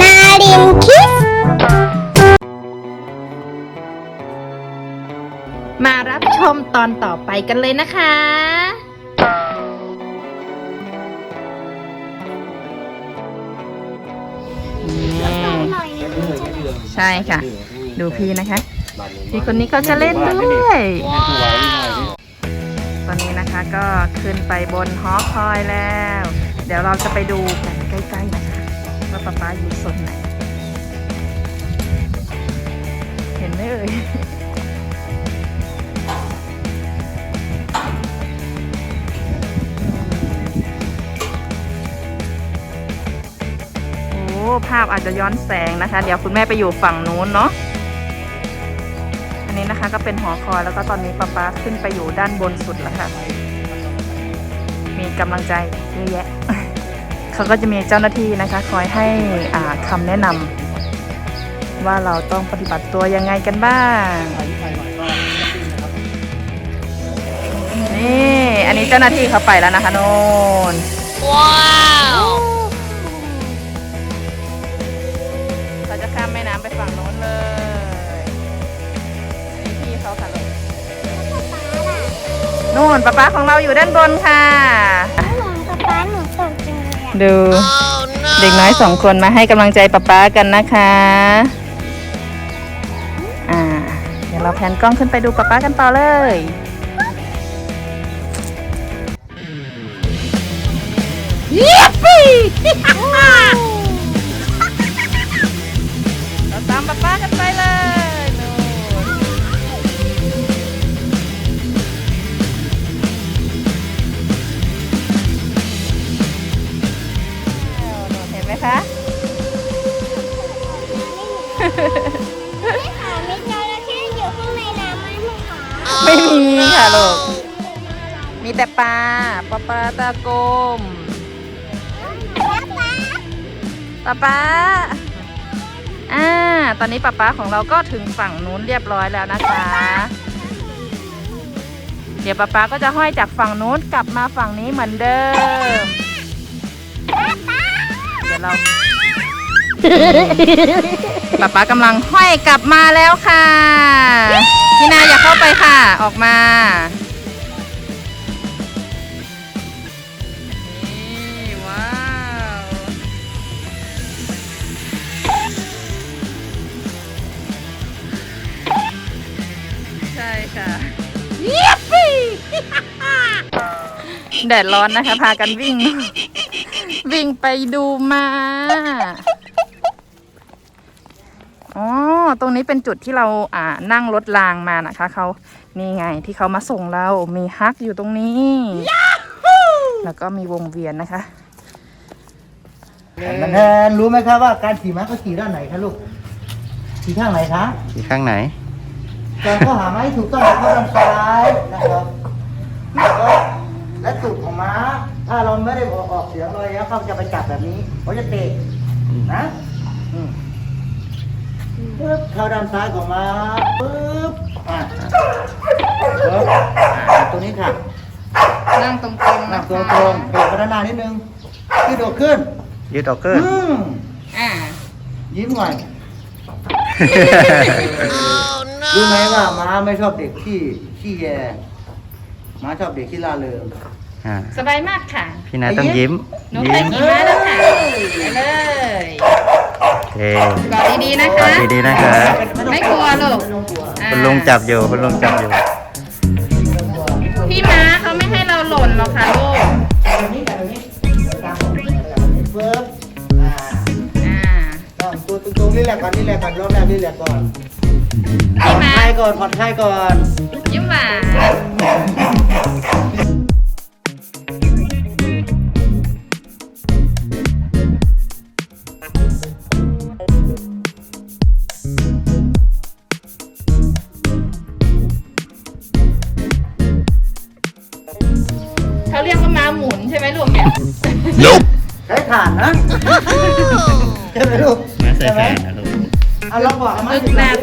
นารินคิส มารับชมตอนต่อไปกันเลยนะคะ ใช่ค่ะ ดูพี่นะคะ พี่คนนี้เขาจะเล่นด้วย อนนี้นะคะก็ขึ้นไปบนหอคอยแล้ว เดี๋ยวเราจะไปดูกันใกล้ๆนะคะว่าป๊าป๊าอยู่ส่วนไหน เห็นไหมเอ่ยโอ้ภาพอาจจะย้อนแสงนะคะ เดี๋ยวคุณแม่ไปอยู่ฝั่งนู้นเนาะ นะคะก็เป็นหอคอยแล้วก็ตอนนี้ป๊าป๊าขึ้นไปอยู่ด้านบนสุดแล้วค่ะ มีกำลังใจเยอะแยะ เขาก็จะมีเจ้าหน้าที่นะคะ คอยให้อ่าคำแนะนำว่าเราต้องปฏิบัติตัวยังไงกันบ้าง นี่ อันนี้เจ้าหน้าที่เขาไปแล้วนะคะโน่นว้าว เขาค่ะลูกนู่นป๊าป๊าของเราอยู่ด้านบนค่ะหนูกับป้าหนูตกจังเลยอะ ดู เด็กน้อยสองคนมาให้กำลังใจป๊าป๊ากันนะคะ อ่า เดี๋ยวเราแพนกล้องขึ้นไปดูป๊าป๊ากันต่อเลยเยี่ยปีเราตามป๊าป๊ากันไป ไม่หาไม่เจอแล้วแค่อยู่ข้างในน้ำมันไม่หาไม่มีค่ะลูก มีแต่ปลาปลาปลาตะกลมป้าป้าป๊าป๊าอ่า ตอนนี้ป๊าป๊าของเราก็ถึงฝั่งนู้นเรียบร้อยแล้วนะคะ เดี๋ยวป๊าป๊าก็จะห้อยจากฝั่งนู้นกลับมาฝั่งนี้เหมือนเดิมเดี๋ยวเรา ป๊าป๊ากำลังห้อยกลับมาแล้วค่ะพี่นาอย่าเข้าไปค่ะ ออกมานี่ว้าวใช่ค่ะเยียบปีแดดร้อนนะคะ พากันวิ่ง วิ่งไปดูมา อ๋อ ตรงนี้เป็นจุดที่เราอ่านั่งรถรางมานะคะเขานี่ไงที่เขามาส่งเรามีฮักอยู่ตรงนี้ แล้วก็มีวงเวียนนะคะมันแทนรู้ไหมครับว่าการขี่ม้าเขาขี่ด้านไหนคะลูกขี่ข้างไหนคะที่ข้างไหนการเข้าหาไม้ถูกต้องเข้าด้านซ้ายนะครับแล้วก็และตูดของม้า ถ้าเราไม่ได้ออกเสียงเลยแล้วเขาจะไปจับแบบนี้เขาจะเตะนะ อืม ปึ๊บเข้าด้านซ้ายของม้าปึ๊บอะปึ๊บอะตรงนี้ค่ะนั่งตรงๆนั่นะงตคะรงๆโดดไปด้านหน้านิดนึงยืดอกขึ้นยืดออกขึ้น อืมอ่ายิ้มหน่อย รู้ไหมว่าม้าไม่ชอบเด็กที่ขี้แยม้าชอบเด็กที่ล่าเริง อ่า สบายมากค่ะ พี่นาต้องยิ้ม หนูยิ้ไปมขี่ม้าแล้วค่ะไปเลย โอเคกอดดีๆนะกอคะดดีๆนะครับไม่กลัวลูกไม่ต้องกลัวอ่าคุณลุงจับอยู่คุณลุงจับอยู่พี่ม้าเขาไม่ให้เราหล่นหรอกค่ะลูก ตรงนี้กันตรงนี้ตามผมเฟิร์บอ่าอ่าต้องตัวตรงๆนี่แหละก่อนนี่แหละก่อนรอบแรกนี่แหละก่อนผ่พี่อนม้าคลายก่อนผ่อนคลายก่อน ยิ้มหวาน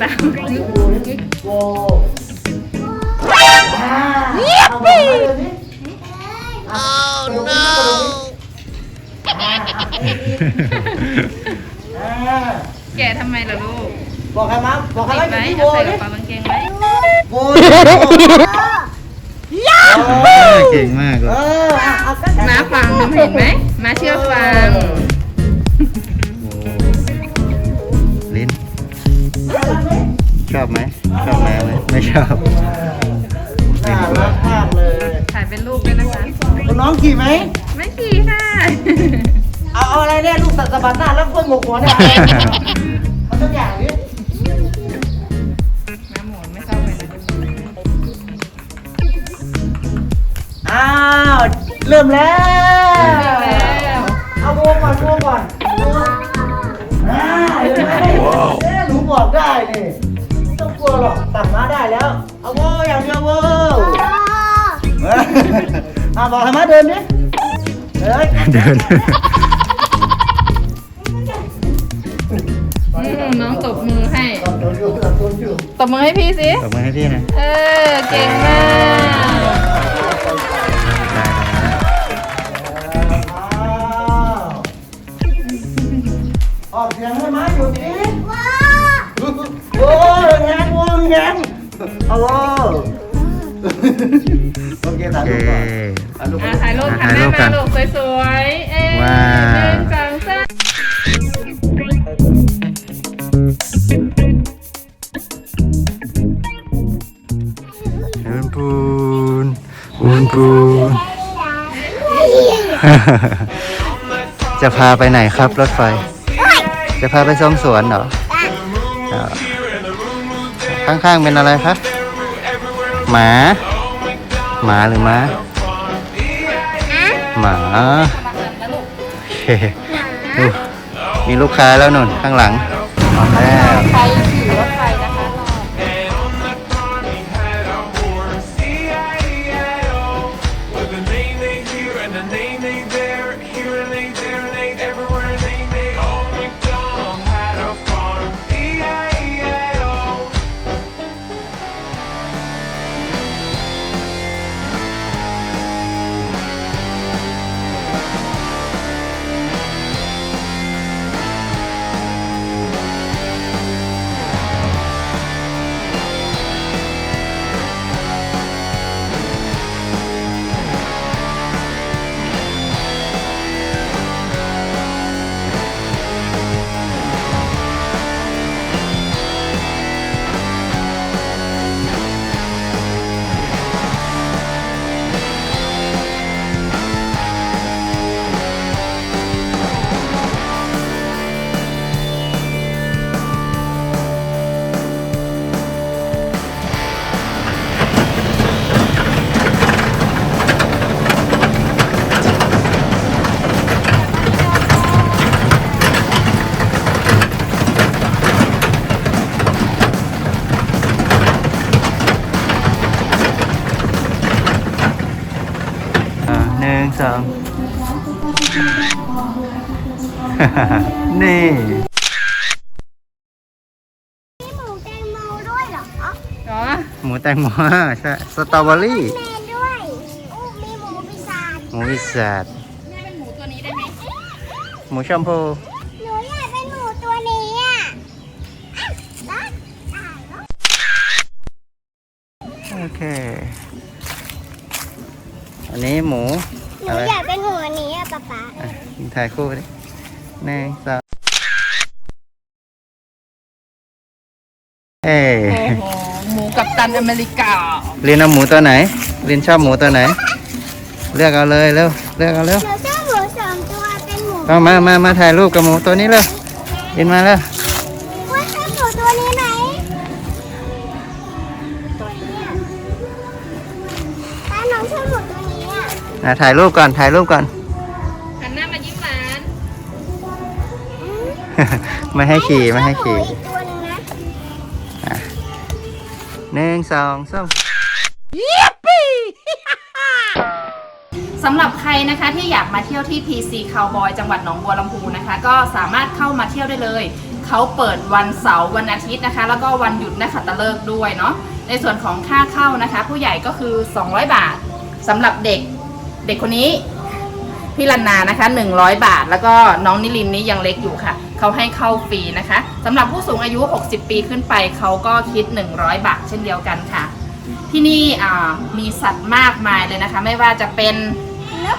เอามาลึกหน้าตาโว้อ่าเอาบอกมาเลยสิอะกระดูกนี้กระดูกนี้อะอะแกะทำไมล่ะลูกบอกใครมาบอกใครติดว่าไหมอยู่ที่โบเอาใส่กดิระเป๋ากางเกงไว้โบดิโบเก่งมากเลเอยออะเอาสักม้าฟังน้ำเห็นไหมม้าเชื่อฟัง อบไหมชอบแมวไหมไม่ชอบน่ารักมากเลยถ่ายเป็นรูปด้วยนะคะ คุณน้องขี่ไหมไม่ขี่ค่ะ เอาเอาอะไรเนี่ยลูกสัตว์สะบัดหน้าแล้วเพื่อนงกหัวเนี่ยเอาสักอย่างนี้ม้าหมุนไม่เข้าไปนะอ้าวเริ่มแล้ว กลัวหรอกตัดมาได้แล้ว เอาโบอย่างเดียวโบอ่าบอกให้มาเดินดิเฮ้ยเดินอืมน้องตบมือให้ตัดตัวอยู่ตัดตัวอยู่ตบมือให้พี่สิ ตบมือให้พี่หนะ เออ เก่งมากได้แล้วอ้าวออกเสียงให้มาอยู่ดิโอ้ย แหงวงแหงเอาโว้โอเคโอถ่ายเครูปก่อนถ่ายรูปอะถ่ายรูปอะค่ะถ่ายแม่รูปกัมานลูกสวยๆ เอ้ยว้าว หนึ่งสองสามปูนปูนปูนปูนจะพาไปไหนครับรถไฟ จะพาไปชมสวนเหรออ่า ข้างๆเป็นอะไรคะหมาหมาหรือม้าหมาโอเคอู้มีลูกค้าแล้วนุ่นข้างหลังมาแล้ว นึ่งสองนี่มีหมูแตงโมด้วยเหรออ๋อหมูแตงโมใช่สตรอเบอรี่แมนด้วยอู้มีหมูปีศาจหมูวิสาดแม่เป็นหมูตัวนี้ได้ไหมหมูชมพูหนูอยากเป็นหมูตัวนี้อะได้ได้เนอะโอเค อันนี้หมูห นูอะไรอยากเป็นหมูอันนี้อะป๊าป๊าอะถ่ายคู่ไปดิหนึ่งสองเอ้โอ้โหหมูกับตันอเมริกาเรียนเอาหมูตัวไหนเรียนชอบหมูตัวไหน เลือกเอาเลยเร็วเลือกเอาเร็วหนูชอบหมูสองตัวเป็นหมูเอามามามาถ่ายรูปกับหมูตัวนี้เลยเรียนมาแล้ว อะอะถ่ายรูปก่อน ถ่ายรูปก่อน หันหน้ามายิ้มหวานไม่ให้ขี่ไม่ให้ขี่ชอบมูอีกตัวหนึงนะหนึ่งสองสามสำหรับใครนะคะที่อยากมาเที่ยวที่ PC Cowboy จังหวัดหนองบัวลำพูนะคะ ก็สามารถเข้ามาเที่ยวได้เลย เขาเปิดวันเสาร์วันอาทิตย์นะคะ แล้วก็วันหยุดนักขัตฤกษ์ด้วยเนาะในส่วนของค่าเข้านะคะ ผู้ใหญ่ก็คือ 200 บาทสำหรับเด็ก เด็กคนนี้พี่ลันนานะคะ 100 บาท แล้วก็น้องนิลินนี้ยังเล็กอยู่ค่ะ เขาให้เข้าฟรีนะคะสำหรับผู้สูงอายุ 60 ปีขึ้นไปเขาก็คิด 100 บาทเช่นเดียวกันค่ะ ที่นี่มีสัตว์มากมายเลยนะคะ ไม่ว่าจะเป็นนก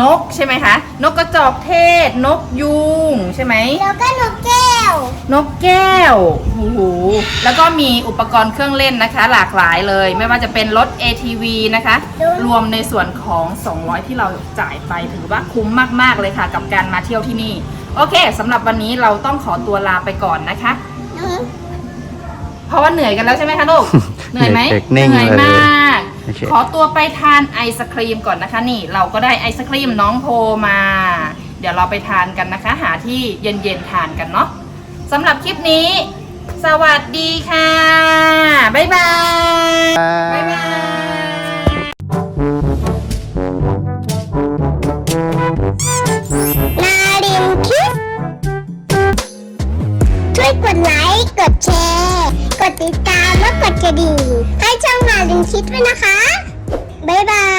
นกใช่ไหมคะ นกกระจอกเทศ นกยูงใช่ไหม แล้วก็นกแก้วนกแก้วโอ้โหแล้วก็มีอุปกรณ์เครื่องเล่นนะคะ หลากหลายเลย ไม่ว่าจะเป็นรถ ATV นะคะดูรวมในส่วนของ 200 ที่เราจ่ายไปถือว่าคุ้มมาก ๆ เลยค่ะ กับการมาเที่ยวที่นี่ โอเคสำหรับวันนี้เราต้องขอตัวลาไปก่อนนะคะอืมเพราะว่าเหนื่อยกันแล้วใช่ไหมคะลูก เหนื่อยไหมเด็กๆนิ่งเหนื่อยเลยมาก โอเคขอตัวไปทานไอศครีมก่อนนะคะนี่เราก็ได้ไอศครีมน้องโพมา เดี๋ยวเราไปทานกันนะคะ หาที่เย็นๆทานกันเนาะสำหรับคลิปนี้ สวัสดีค่ะ บ๊ายบาย บ๊ายบายนารินคิดช่วยกดไลค์ กดแชร์ กดติดตามและกดกระดิ่ง คิดด้วยนะคะ บ๊ายบาย